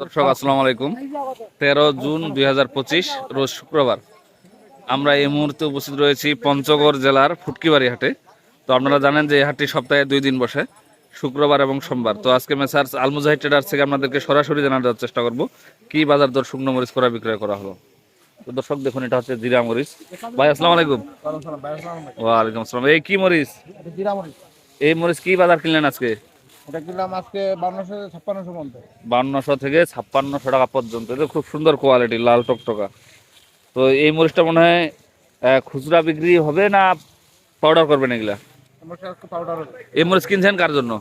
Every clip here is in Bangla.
দর্শক আসসালামু আলাইকুম। তেরো জুন দুই হাজার পঁচিশ রোজ শুক্রবার। আমরা এই মুহূর্তে উপস্থিত রয়েছি পঞ্চগড় জেলার ফুটকিবাড়ি হাটে তো আপনারা জানেন যে এই হাটটি সপ্তাহে দুই দিন বসে শুক্রবার এবং সোমবার। তো আজকে মেসার্স আলমুজাহিদ ট্রেডার্স থেকে আপনাদেরকে সরাসরি জানার চেষ্টা করব কি বাজার দর শুকনো মরিচ করা বিক্রয় করা হলো। তো দর্শক দেখুন এটা হচ্ছে জিরা মরিচ। ভাই আসসালামু আলাইকুম। ওয়ালাইকুম আসসালাম এই কি মরিচ। এই মরিচ কি বাজার কিনলেন আজকে? এটা কিনলাম আজকে বান্নশো ছাপ্পান্নশো পর্যন্ত। বান্নশো থেকে ছাপ্পান্নশো টাকা পর্যন্ত। এটা খুব সুন্দর কোয়ালিটি লাল টকটকা। তো এই মরিচটা মনে হয় আহ, খুচরা বিক্রি হবে না পাউডার করবেন এগুলা? পাউডার এই মরিচ কিনছেন কার জন্য?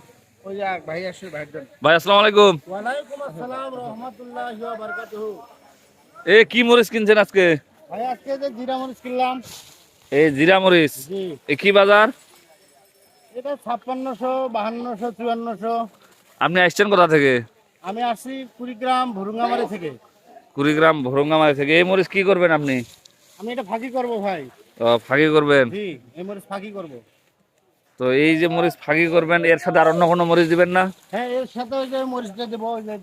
ওই যে ভাই আসসালামু আলাইকুম। ওয়ালাইকুম আসসালাম রহমতুল্লাহ বারকাতুহু। এ কি মরিচ কিনছেন আজকে? ভাই আজকে যে জিরা মরিচ কিনলাম। এই জিরা মরিচ। জি। এ কি বাজার? এটা ছাপ্পান্নশো বাহান্নশো চুয়ান্নশো। আপনি আসছেন কোথা থেকে? আমি আসছি কুড়িগ্রাম ভুরুঙ্গামারি থেকে। কুড়িগ্রাম ভরঙ্গামারি থেকে। এই মরিচ কি করবেন আপনি? আমি এটা ফাঁকি করব ভাই। ফাঁকি করবেন? জি এই মরিচ ফাঁকি করব। তো এই যে মরিচ ফাঁকি করবেন এর সাথে আর অন্য কোনো মরিচ দিবেন না? হ্যাঁ এর সাথে ওই যে মরিচটা দেবো ওই যে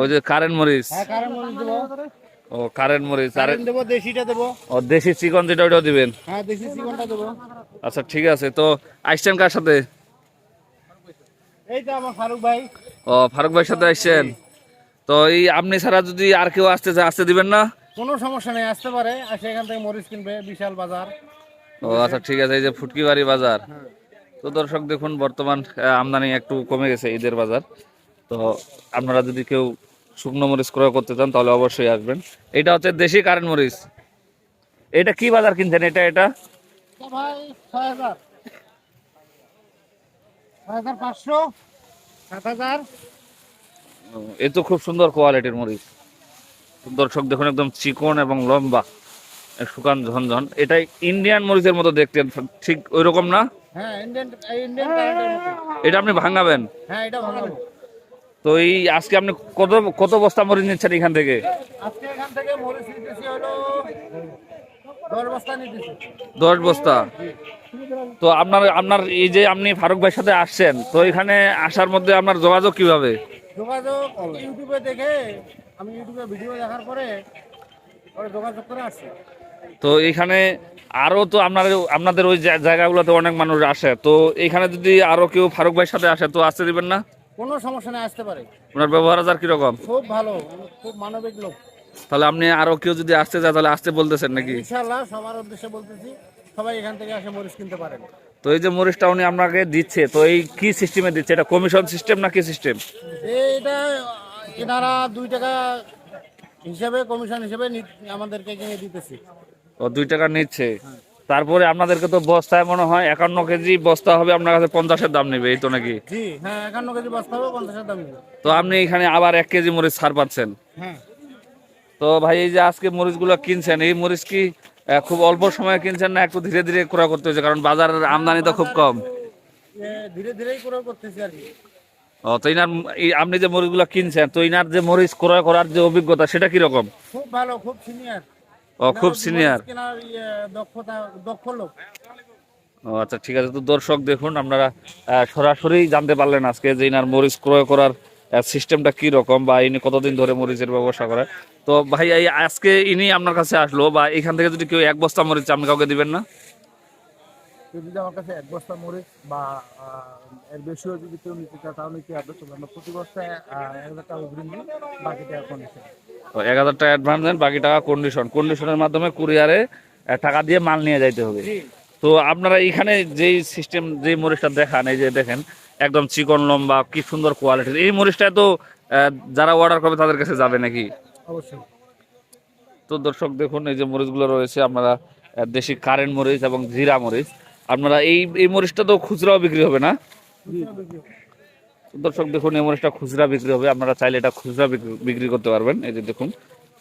ওই যে কারেন্ট মরিচ? হ্যাঁ কারেন্ট মরিচ দেবো। ও কারেন্ট মরিচ। কারেন্ট দেবো দেশিটা দেবো। ও দেশি চিকন যেটা ওটাও দিবেন? হ্যাঁ দেশি চিকনটা দেবো। আচ্ছা ঠিক আছে তো আসছেন কার সাথে? এই ফারুক ভাই। ও ফারুক ভাইয়ের সাথে আসছেন। তো এই আপনি ছাড়া যদি আর কেউ আসতে চায় আসতে দিবেন না? কোনো সমস্যা নেই আসতে পারে আসে এখান থেকে মরিচ কিনবে বিশাল বাজার। ও আচ্ছা ঠিক আছে এই যে ফুটকিবাড়ি বাজার। তো দর্শক দেখুন বর্তমান আমদানি একটু কমে গেছে ঈদের বাজার। তো আপনারা যদি কেউ শুকনো মরিচ ক্রয় করতে চান তাহলে অবশ্যই আসবেন। এটা হচ্ছে দেশি কারেন্ট মরিচ। এটা কি বাজার কিনছেন? এটা এটা? ভাই ছয় হাজার। ছয় হাজার পাঁচশো সাত হাজার। এ তো খুব সুন্দর কোয়ালিটির মরিচ দর্শক দেখুন একদম চিকন এবং লম্বা শুকান ঝনঝন। এটা ইন্ডিয়ান মরিচের মতো দেখতে ঠিক ওই রকম না? হ্যাঁ এটা আপনি ভাঙাবেন? হ্যাঁ তো এই আজকে আপনি কত কত বস্তা মরিচ নিচ্ছেন এখান থেকে? আজকে এখান থেকে মরিচ নিতেছি হলো দশ বস্তা তো আপনার আপনার এই যে আপনি ফারুক ভাইয়ের সাথে আসছেন তো এখানে আসার মধ্যে আপনার যোগাযোগ কীভাবে? যোগাযোগ ইউটিউবে দেখে আমি ইউটিউবে ভিডিও দেখার পরে পরে যোগাযোগ করে আসছি। তো এখানে আরও তো আপনার আপনাদের ওই জায়গাগুলোতে অনেক মানুষ আসে তো এখানে যদি আরও কেউ ফারুক ভাইয়ের সাথে আসে তো আসতে দিবেন না? কোনো সমস্যা নেই আসতে পারে। ওনার ব্যবহার আচার কীরকম? খুব ভালো খুব মানবিক লোক। তাহলে আপনি আরও কেউ যদি আসতে চায় তাহলে আসতে বলতেছেন নাকি? সবার উদ্দেশ্যে বলতেছি সবাই এখান থেকে এসে মরিচ কিনতে পারেন। তো এই যে মরিচটা উনি আপনাকে দিচ্ছে তো এই কি সিস্টেমে দিচ্ছে? এটা কমিশন সিস্টেম না কি সিস্টেম এইটা এনারা দুই টাকা হিসেবে কমিশন হিসেবে আমাদেরকে কিনে দিতেছে। ও দুই টাকা নিচ্ছে। তারপরে আপনাদেরকে তো বস্তায় মনে হয় একান্ন কেজি বস্তা হবে আপনার কাছে পঞ্চাশের দাম নেবে এই তো নাকি? জি হ্যাঁ একান্ন কেজি বস্তা হবে পঞ্চাশের দাম নেবে। তো আপনি এখানে আবার এক কেজি মরিচ ছাড় পাচ্ছেন। হ্যাঁ। তো ভাই এই যে আজকে মরিচগুলো কিনছেন এই মরিচ কি খুব অল্প সময়ে কিনছেন না একটু ধীরে ধীরে ক্রয় করতে হয়েছে কারণ বাজারের আমদানি তো খুব কম। ধীরে ধীরেই করে করতেছি আর কি। ও তো ইনার আপনি যে মরিচগুলো কিনছেন তো ইনার যে মরিচ ক্রয় করার যে অভিজ্ঞতা সেটা কীরকম? খুব ভালো খুব সিনিয়র ও খুব সিনিয়র দক্ষতা দক্ষ লোক। ও আচ্ছা ঠিক আছে তো দর্শক দেখুন আপনারা সরাসরি জানতে পারলেন আজকে যে ইনার মরিচ ক্রয় করার সিস্টেমটা কি রকম বা ইনি কতদিন ধরে মরিচের ব্যবসা করে? তো ভাই এই আজকে ইনি আপনার কাছে আসলো বা এখান থেকে যদি কেউ এক বস্তা মরিচ আপনি কাউকে দিবেন না? যদি আমার কাছে এক বস্তা মরিচ বা এর বেশিও যদি কেউ নিতে চায় তাহলে কি হবে তবে আমরা প্রতি বস্তায় এক হাজার টাকা অগ্রিম দিই বাকিটা এখন এসে তো এক হাজার টাকা অ্যাডভান্স দেন বাকি টাকা কন্ডিশন কন্ডিশনের মাধ্যমে কুরিয়ারে টাকা দিয়ে মাল নিয়ে যাইতে হবে। তো আপনারা এখানে যেই সিস্টেম যে মরিচটা দেখান এই যে দেখেন একদম চিকন লম্বা কি সুন্দর কোয়ালিটির এই মরিচটা তো যারা অর্ডার করবে তাদের কাছে যাবে নাকি? অবশ্যই। তো দর্শক দেখুন এই যে মরিচগুলো রয়েছে আপনারা দেশি কারেন্ট মরিচ এবং জিরা মরিচ। আপনারা এই এই মরিচটা তো খুচরাও বিক্রি হবে না? দর্শক দেখুন এই মরিচটা খুচরা বিক্রি হবে। আপনারা চাইলে এটা খুচরা বিক্রি- বিক্রি করতে পারবেন। এই যে দেখুন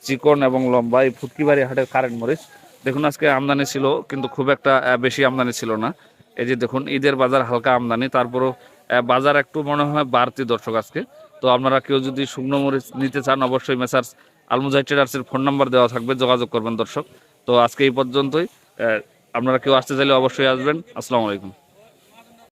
চিকন এবং লম্বা এই ফুটকিবাড়ি হাটের কারেন্ট মরিচ। দেখুন, আজকে আমদানি ছিল, কিন্তু খুব একটা বেশি আমদানি ছিল না। এই যে দেখুন, ঈদের বাজার হালকা আমদানি, তারপরও বাজার একটু মনে হয় বাড়তি দর্শক আজকে। তো আপনারা কেউ যদি শুকনো মরিচ নিতে চান, অবশ্যই মেসার্স আলমুজাই ট্রেডার্সের ফোন নাম্বার দেওয়া থাকবে, যোগাযোগ করবেন দর্শক। তো আজকে এই পর্যন্তই আপনারা কেউ আসতে চাইলে অবশ্যই আসবেন। আসসালামু আলাইকুম।